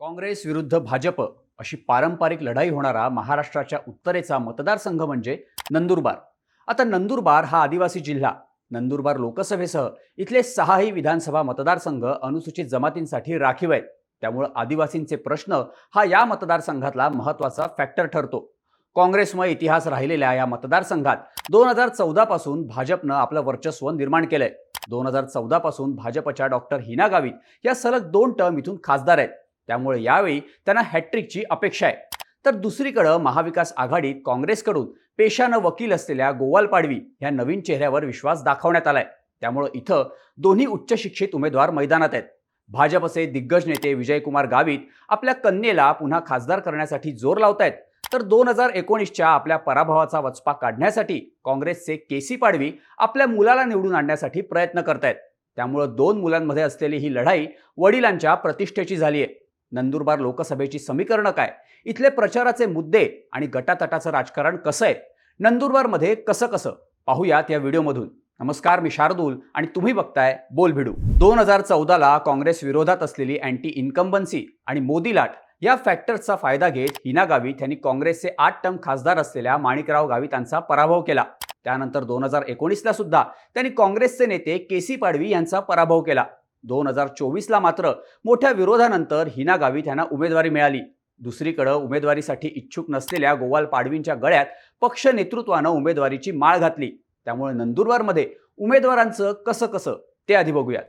काँग्रेस विरुद्ध भाजप अशी पारंपरिक लढाई होणारा महाराष्ट्राच्या उत्तरेचा मतदारसंघ म्हणजे नंदुरबार. आता नंदुरबार हा आदिवासी जिल्हा. नंदुरबार लोकसभेसह इथले सहाही विधानसभा मतदारसंघ अनुसूचित जमातींसाठी राखीव आहेत. त्यामुळं आदिवासींचे प्रश्न हा या मतदारसंघातला महत्त्वाचा फॅक्टर ठरतो. काँग्रेसमुळे इतिहास राहिलेल्या या मतदारसंघात दोन हजार चौदापासून भाजपनं आपलं वर्चस्व निर्माण केलंय. दोन हजार चौदापासून भाजपच्या डॉक्टर हिना गावित या सलग दोन टर्म इथून खासदार आहेत. त्यामुळे यावेळी त्यांना हॅट्रिकची अपेक्षा आहे. तर दुसरीकडं महाविकास आघाडीत काँग्रेसकडून पेशानं वकील असलेल्या गोवाल पाडवी या नवीन चेहऱ्यावर विश्वास दाखवण्यात आलाय. त्यामुळं इथं दोन्ही उच्च शिक्षित उमेदवार मैदानात आहेत. भाजपचे दिग्गज नेते विजयकुमार गावित आपल्या कन्येला पुन्हा खासदार करण्यासाठी जोर लावतायत. तर दोन हजार एकोणीसच्या आपल्या पराभवाचा वचपा काढण्यासाठी काँग्रेसचे केसी पाडवी आपल्या मुलाला निवडून आणण्यासाठी प्रयत्न करतायत. त्यामुळं दोन मुलांमध्ये असलेली ही लढाई वडिलांच्या प्रतिष्ठेची झाली आहे नंदुरबार लोकसभेची समीकरणं काय? इथले प्रचाराचे मुद्दे आणि गटातटाचं राजकारण कसं आहे? नंदुरबारमध्ये कसं कसं? पाहूयात या व्हिडिओमधून. नमस्कार मी शार्दूल आणि तुम्ही बघताय बोल भिडू. दोन हजार चौदाला काँग्रेस विरोधात असलेली अँटी इन्कम्बन्सी आणि मोदी लाट या फॅक्टर्सचा फायदा घेत हिना गावित यांनी काँग्रेसचे आठ टर्म खासदार असलेल्या माणिकराव गावितांचा पराभव केला. त्यानंतर दोन हजार एकोणीसला सुद्धा त्यांनी काँग्रेसचे नेते केसी पाडवी यांचा पराभव केला. दोन हजार चोवीसला मात्र मोठ्या विरोधानंतर हिना गावित यांना उमेदवारी मिळाली. दुसरीकडं उमेदवारीसाठी इच्छुक नसलेल्या गोवाल पाडवींच्या गळ्यात पक्ष नेतृत्वानं उमेदवारीची माळ घातली. त्यामुळे नंदुरबारमध्ये उमेदवारांचं कसं कसं ते आधी बघूयात.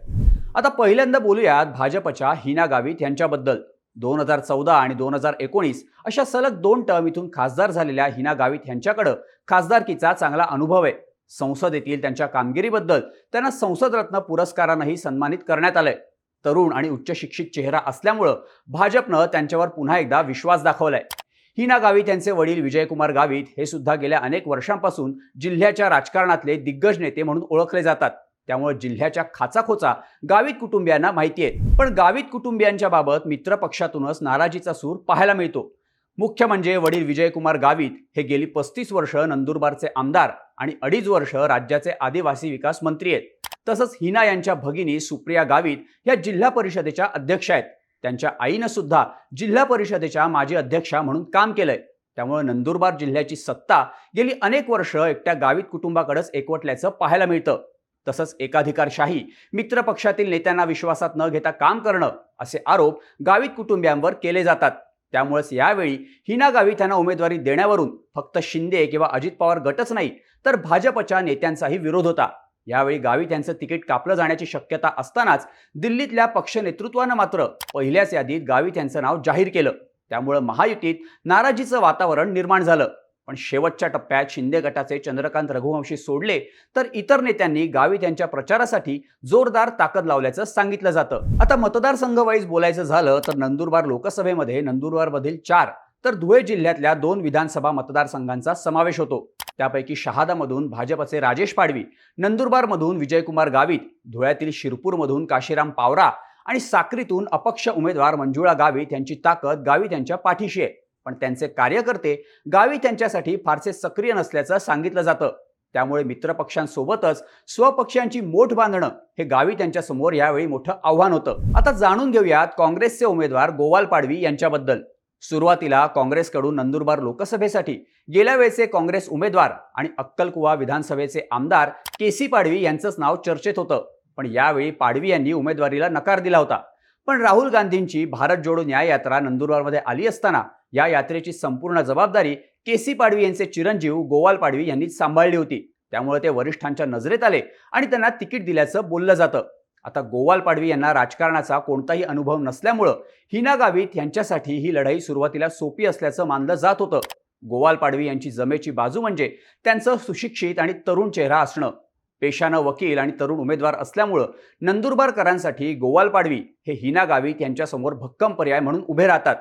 आता पहिल्यांदा बोलूयात भाजपच्या हिना गावित यांच्याबद्दल. दोन हजार चौदा आणि दोन हजार एकोणीस अशा सलग दोन टर्म इथून खासदार झालेल्या हिना गावित यांच्याकडं खासदारकीचा चांगला अनुभव आहे. संसदेतील त्यांच्या कामगिरीबद्दल त्यांना संसद रत्न पुरस्कारानंही सन्मानित करण्यात आलंय. तरुण आणि उच्च शिक्षित चेहरा असल्यामुळं भाजपनं त्यांच्यावर पुन्हा एकदा विश्वास दाखवलाय. हिना गावित यांचे वडील विजयकुमार गावित हे सुद्धा गेल्या अनेक वर्षांपासून जिल्ह्याच्या राजकारणातले दिग्गज नेते म्हणून ओळखले जातात. त्यामुळे जिल्ह्याच्या खाचाखोचा गावित कुटुंबियांना माहिती आहे. पण गावित कुटुंबियांच्या बाबत मित्र पक्षातूनच नाराजीचा सूर पाहायला मिळतो. मुख्य म्हणजे वडील विजयकुमार गावित हे गेली पस्तीस वर्ष नंदुरबारचे आमदार आणि अडीच वर्ष राज्याचे आदिवासी विकास मंत्री आहेत. तसंच हिना यांच्या भगिनी सुप्रिया गावित या जिल्हा परिषदेच्या अध्यक्ष आहेत. त्यांच्या आईनं सुद्धा जिल्हा परिषदेच्या माजी अध्यक्षा म्हणून काम केलंय. त्यामुळे नंदुरबार जिल्ह्याची सत्ता गेली अनेक वर्ष एकट्या गावित कुटुंबाकडेच एकवटल्याचं पाहायला मिळतं. तसंच एकाधिकारशाही मित्र पक्षातील नेत्यांना विश्वासात न घेता काम करणं असे आरोप गावित कुटुंबियांवर केले जातात. त्यामुळेच यावेळी हिना गावी त्यांना उमेदवारी देण्यावरून फक्त शिंदे किंवा अजित पवार गटच नाही तर भाजपच्या नेत्यांचाही विरोध होता. यावेळी गावी त्यांचं तिकीट कापलं जाण्याची शक्यता असतानाच दिल्लीतल्या पक्ष नेतृत्वानं मात्र पहिल्याच यादीत गावी त्यांचं नाव जाहीर केलं. त्यामुळं महायुतीत नाराजीचं वातावरण निर्माण झालं. पण शेवटच्या टप्प्यात शिंदे गटाचे चंद्रकांत रघुवंशी सोडले तर इतर नेत्यांनी गावित यांच्या प्रचारासाठी जोरदार ताकद लावल्याचं सांगितलं जातं. आता मतदारसंघवाईज बोलायचं झालं तर नंदुरबार लोकसभेमध्ये नंदुरबारमधील चार तर धुळे जिल्ह्यातल्या दोन विधानसभा मतदारसंघांचा समावेश होतो. त्यापैकी शहादामधून भाजपचे राजेश पाडवी नंदुरबारमधून विजयकुमार गावित धुळ्यातील शिरपूरमधून काशीराम पावरा आणि साक्रीतून अपक्ष उमेदवार मंजुळा गावित यांची ताकद गावित यांच्या पाठीशी आहे. पण त्यांचे कार्यकर्ते गावी त्यांच्यासाठी फारसे सक्रिय नसल्याचं सांगितलं जातं. त्यामुळे मित्रपक्षांसोबतच स्वपक्षांची मोठ बांधणं हे गावी त्यांच्यासमोर यावेळी मोठं आव्हान होतं. आता जाणून घेऊयात काँग्रेसचे उमेदवार गोवाल पाडवी यांच्याबद्दल. सुरुवातीला काँग्रेसकडून नंदुरबार लोकसभेसाठी गेल्या वेळेचे काँग्रेस उमेदवार आणि अक्कलकुवा विधानसभेचे आमदार केसी पाडवी यांचंच नाव चर्चेत होतं. पण यावेळी पाडवी यांनी उमेदवारीला नकार दिला होता. पण राहुल गांधींची भारत जोडो न्याय यात्रा नंदुरबारमध्ये आली असताना या यात्रेची संपूर्ण जबाबदारी के सी पाडवी यांचे चिरंजीव गोवाल पाडवी यांनी सांभाळली होती. त्यामुळे ते वरिष्ठांच्या नजरेत आले आणि त्यांना तिकीट दिल्याचं बोललं जातं. आता गोवाल पाडवी यांना राजकारणाचा कोणताही अनुभव नसल्यामुळं हिना गावित यांच्यासाठी ही लढाई सुरुवातीला सोपी असल्याचं मानलं जात होतं. गोवाल पाडवी यांची जमेची बाजू म्हणजे त्यांचं सुशिक्षित आणि तरुण चेहरा असणं. पेशानं वकील आणि तरुण उमेदवार असल्यामुळं नंदुरबारकरांसाठी गोवाल पाडवी हे हिना गावित यांच्यासमोर भक्कम पर्याय म्हणून उभे राहतात.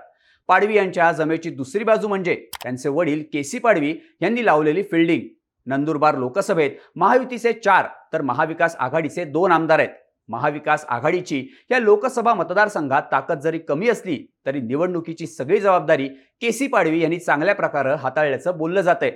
पाडवी यांच्या जमेची दुसरी बाजू म्हणजे त्यांचे वडील केसी पाडवी यांनी लावलेली फिल्डिंग नंदुरबार लोकसभेत महायुतीचे चार तर महाविकास आघाडीचे दोन आमदार आहेत. महाविकास आघाडीची या लोकसभा मतदारसंघात ताकद जरी कमी असली तरी निवडणुकीची सगळी जबाबदारी केसी पाडवी यांनी चांगल्या प्रकारे हाताळल्याचं बोललं जातंय.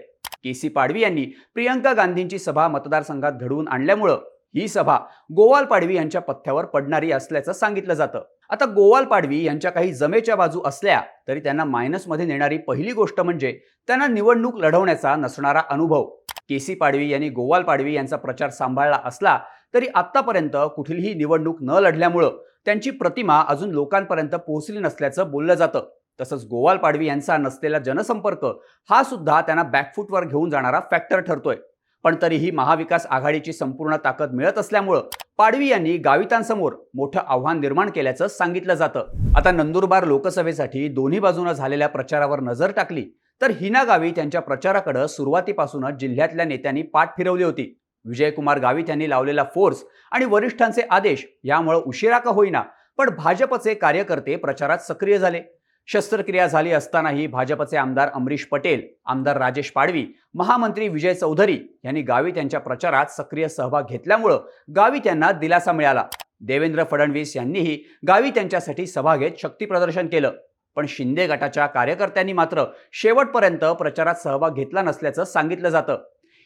केसी पाडवी यांनी प्रियंका गांधींची सभा मतदारसंघात घडवून आणल्यामुळं ही सभा गोवाल पाडवी यांच्या पथ्यावर पडणारी असल्याचं सांगितलं जातं. आता गोवाल पाडवी यांच्या काही जमेच्या बाजू असल्या तरी त्यांना मायनसमध्ये नेणारी पहिली गोष्ट म्हणजे त्यांना निवडणूक लढवण्याचा नसणारा अनुभव. के सी पाडवी यांनी गोवाल पाडवी यांचा प्रचार सांभाळला असला तरी आत्तापर्यंत कुठलीही निवडणूक न लढल्यामुळं त्यांची प्रतिमा अजून लोकांपर्यंत पोहोचली नसल्याचं बोललं जातं. तसंच गोवाल पाडवी यांचा नसलेला जनसंपर्क हा सुद्धा त्यांना बॅकफूटवर घेऊन जाणारा फॅक्टर ठरतोय. पण तरीही महाविकास आघाडीची संपूर्ण ताकद मिळत असल्यामुळं पाडवी यांनी गावितांसमोर मोठं आव्हान निर्माण केल्याचं सांगितलं जातं. आता नंदुरबार लोकसभेसाठी दोन्ही बाजूनं झालेल्या प्रचारावर नजर टाकली तर हिना गावित यांच्या प्रचाराकडं सुरुवातीपासूनच जिल्ह्यातल्या नेत्यांनी पाठ फिरवली होती. विजयकुमार गावित यांनी लावलेला फोर्स आणि वरिष्ठांचे आदेश यामुळे उशिरा का होईना पण भाजपचे कार्यकर्ते प्रचारात सक्रिय झाले. शस्त्रक्रिया झाली असतानाही भाजपचे आमदार अमरीश पटेल आमदार राजेश पाडवी महामंत्री विजय चौधरी यांनी गावी त्यांच्या प्रचारात सक्रिय सहभाग घेतल्यामुळं गावी त्यांना दिलासा मिळाला. देवेंद्र फडणवीस यांनीही गावी त्यांच्यासाठी सभा घेत शक्तीप्रदर्शन केलं. पण शिंदे गटाच्या कार्यकर्त्यांनी मात्र शेवटपर्यंत प्रचारात सहभाग घेतला नसल्याचं सांगितलं जातं.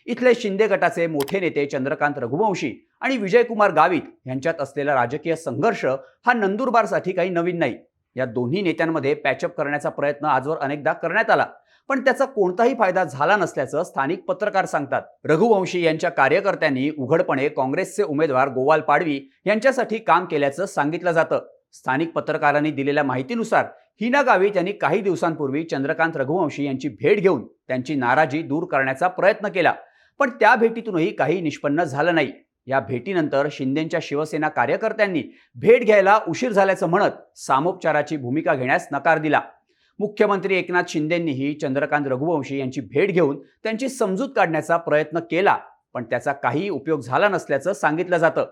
इथले शिंदे गटाचे मोठे नेते चंद्रकांत रघुवंशी आणि विजयकुमार गावित यांच्यात असलेला राजकीय संघर्ष हा नंदुरबारसाठी काही नवीन नाही. या दोन्ही नेत्यांमध्ये पॅचअप करण्याचा प्रयत्न आजवर अनेकदा करण्यात आला. पण त्याचा कोणताही फायदा झाला नसल्याचं स्थानिक पत्रकार सांगतात. रघुवंशी यांच्या कार्यकर्त्यांनी उघडपणे काँग्रेसचे उमेदवार गोवाल पाडवी यांच्यासाठी काम केल्याचं सांगितलं जातं. स्थानिक पत्रकारांनी दिलेल्या माहितीनुसार हिना गावित यांनी काही दिवसांपूर्वी चंद्रकांत रघुवंशी यांची भेट घेऊन त्यांची नाराजी दूर करण्याचा प्रयत्न केला. पण त्या भेटीतूनही काही निष्पन्न झालं नाही. या भेटीनंतर शिंदेच्या शिवसेना कार्यकर्त्यांनी भेट घ्यायला उशीर झाल्याचं म्हणत सामोपचाराची भूमिका घेण्यास नकार दिला. मुख्यमंत्री एकनाथ शिंदेंनीही चंद्रकांत रघुवंशी यांची भेट घेऊन त्यांची समजूत काढण्याचा प्रयत्न केला पण त्याचा काही उपयोग झाला नसल्याचं सांगितलं जातं.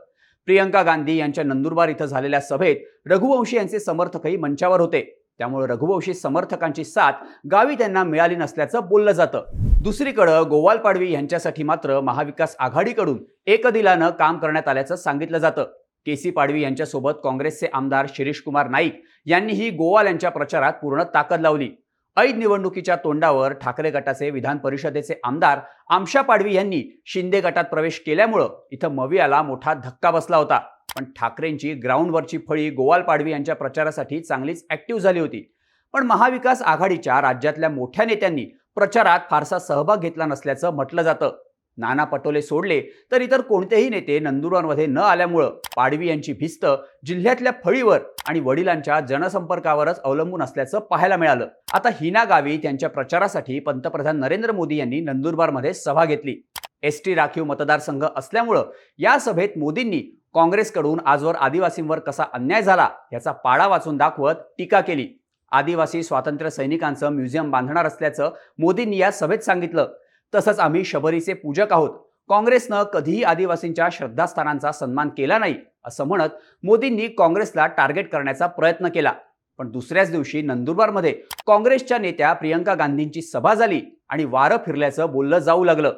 प्रियंका गांधी यांच्या नंदुरबार इथं झालेल्या सभेत रघुवंशी यांचे समर्थकही मंचावर होते. त्यामुळे रघुवंशी समर्थकांची साथ गावी त्यांना मिळाली नसल्याचं बोललं जातं. दुसरीकडं गोवाल पाडवी यांच्यासाठी मात्र महाविकास आघाडीकडून एकदिलानं काम करण्यात आल्याचं सांगितलं जातं. केसी पाडवी यांच्यासोबत काँग्रेसचे आमदार शिरीष कुमार नाईक यांनीही गोवाल यांच्या प्रचारात पूर्ण ताकद लावली. ऐद निवडणुकीच्या तोंडावर ठाकरे गटाचे विधान परिषदेचे आमदार आमशा पाडवी यांनी शिंदे गटात प्रवेश केल्यामुळं इथं मवियाला मोठा धक्का बसला होता. पण ठाकरेंची ग्राउंडवरची फळी गोवाल पाडवी यांच्या प्रचारासाठी चांगलीच ऍक्टिव्ह झाली होती. पण महाविकास आघाडीच्या राज्यातल्या मोठ्या नेत्यांनी प्रचारात फारसा सहभाग घेतला नसल्याचं म्हटलं जातं. नाना पटोले सोडले तर इतर कोणतेही नेते नंदुरबारमध्ये न आल्यामुळं पाडवी यांची भिस्त जिल्ह्यातल्या फळीवर आणि वडिलांच्या जनसंपर्कावरच अवलंबून असल्याचं पाहायला मिळालं. आता हिना गावी त्यांच्या प्रचारासाठी पंतप्रधान नरेंद्र मोदी यांनी नंदुरबारमध्ये सभा घेतली. एस टी राखीव मतदारसंघ असल्यामुळं या सभेत मोदींनी काँग्रेसकडून आजवर आदिवासींवर कसा अन्याय झाला याचा पाडा वाचून दाखवत टीका केली. आदिवासी स्वातंत्र्य सैनिकांचं म्युझियम बांधणार असल्याचं मोदींनी या सभेत सांगितलं. तसंच आम्ही शबरीचे पूजक आहोत. काँग्रेसनं कधीही आदिवासींच्या श्रद्धास्थानांचा सन्मान केला नाही असं म्हणत मोदींनी काँग्रेसला टार्गेट करण्याचा प्रयत्न केला. पण दुसऱ्याच दिवशी नंदुरबारमध्ये काँग्रेसच्या नेत्या प्रियंका गांधींची सभा झाली आणि वारं फिरल्याचं बोललं जाऊ लागलं.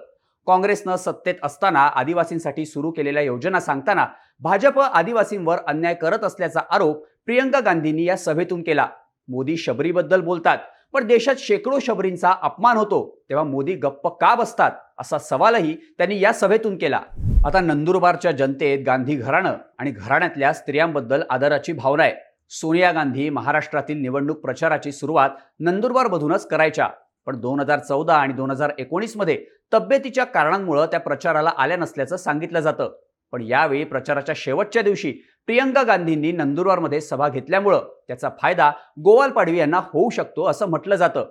काँग्रेसनं सत्तेत असताना आदिवासींसाठी सुरू केलेल्या योजना सांगताना भाजप आदिवासींवर अन्याय करत असल्याचा आरोप प्रियंका गांधींनी या सभेतून केला. मोदी शबरीबद्दल बोलतात पण देशात शेकडो शबरींचा अपमान होतो. तेव्हा मोदी गप्प का बसतात? असा सवालही त्यांनी या सभेतून केला. आता नंदुरबारच्या जनतेत गांधी घराणं आणि घराण्यातल्या स्त्रियांबद्दल आदराची भावना आहे. सोनिया गांधी महाराष्ट्रातील निवडणूक प्रचाराची सुरुवात नंदुरबारमधूनच करायच्या. पण दोन हजार चौदा आणि दोन हजार एकोणीसमध्ये तब्येतीच्या कारणांमुळे त्या प्रचाराला आल्या नसल्याचं सांगितलं जातं. पण यावेळी प्रचाराच्या शेवटच्या दिवशी प्रियंका गांधींनी नंदुरबारमध्ये सभा घेतल्यामुळं त्याचा फायदा गोवाल पाडवी यांना होऊ शकतो असं म्हटलं जातं.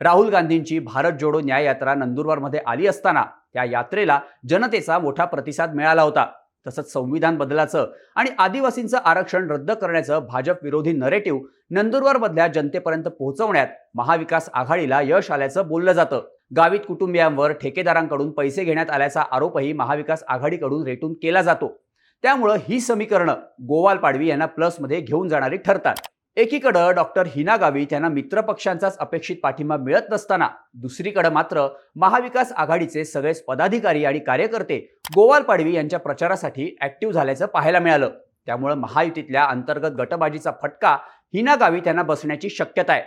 राहुल गांधींची भारत जोडो न्याय यात्रा नंदुरबारमध्ये आली असताना त्या यात्रेला जनतेचा मोठा प्रतिसाद मिळाला होता. तसंच संविधान बदलाचं आणि आदिवासींचं आरक्षण रद्द करण्याचं भाजप विरोधी नरेटिव्ह नंदुरबारमधल्या जनतेपर्यंत पोहोचवण्यात महाविकास आघाडीला यश आल्याचं बोललं जातं. गावित कुटुंबियांवर ठेकेदारांकडून पैसे घेण्यात आल्याचा आरोपही महाविकास आघाडीकडून रेटून केला जातो. त्यामुळं ही समीकरणं गोवाल पाडवी यांना प्लसमध्ये घेऊन जाणारी ठरतात. एकीकडं डॉक्टर हिना गावी त्यांना मित्रपक्षांचाच अपेक्षित पाठिंबा मिळत नसताना दुसरीकडे मात्र महाविकास आघाडीचे सगळेच पदाधिकारी आणि कार्यकर्ते गोवाल पाडवी यांच्या प्रचारासाठी ऍक्टिव्ह झाल्याचं पाहायला मिळालं. त्यामुळे महायुतीतल्या अंतर्गत गटबाजीचा फटका हिना गावी त्यांना बसण्याची शक्यता आहे.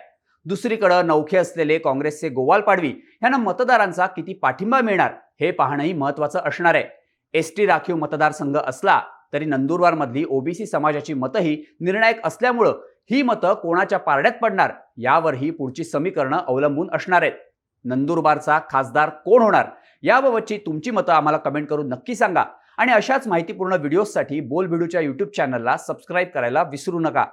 दुसरीकडं नौखे असलेले काँग्रेसचे गोवाल पाडवी यांना मतदारांचा किती पाठिंबा मिळणार हे पाहणंही महत्त्वाचं असणार आहे. एस टी राखीव मतदारसंघ असला तरी नंदुरबारमधली ओबीसी समाजाची मतंही निर्णायक असल्यामुळं ही मतं कोणाच्या पारड्यात पडणार यावरही पुढची समीकरणं अवलंबून असणार आहेत. नंदुरबारचा खासदार कोण होणार याबाबतची तुमची मतं आम्हाला कमेंट करून नक्की सांगा. आणि अशाच माहितीपूर्ण व्हिडिओजसाठी बोलबिडूच्या यूट्यूब चॅनलला सबस्क्राईब करायला विसरू नका.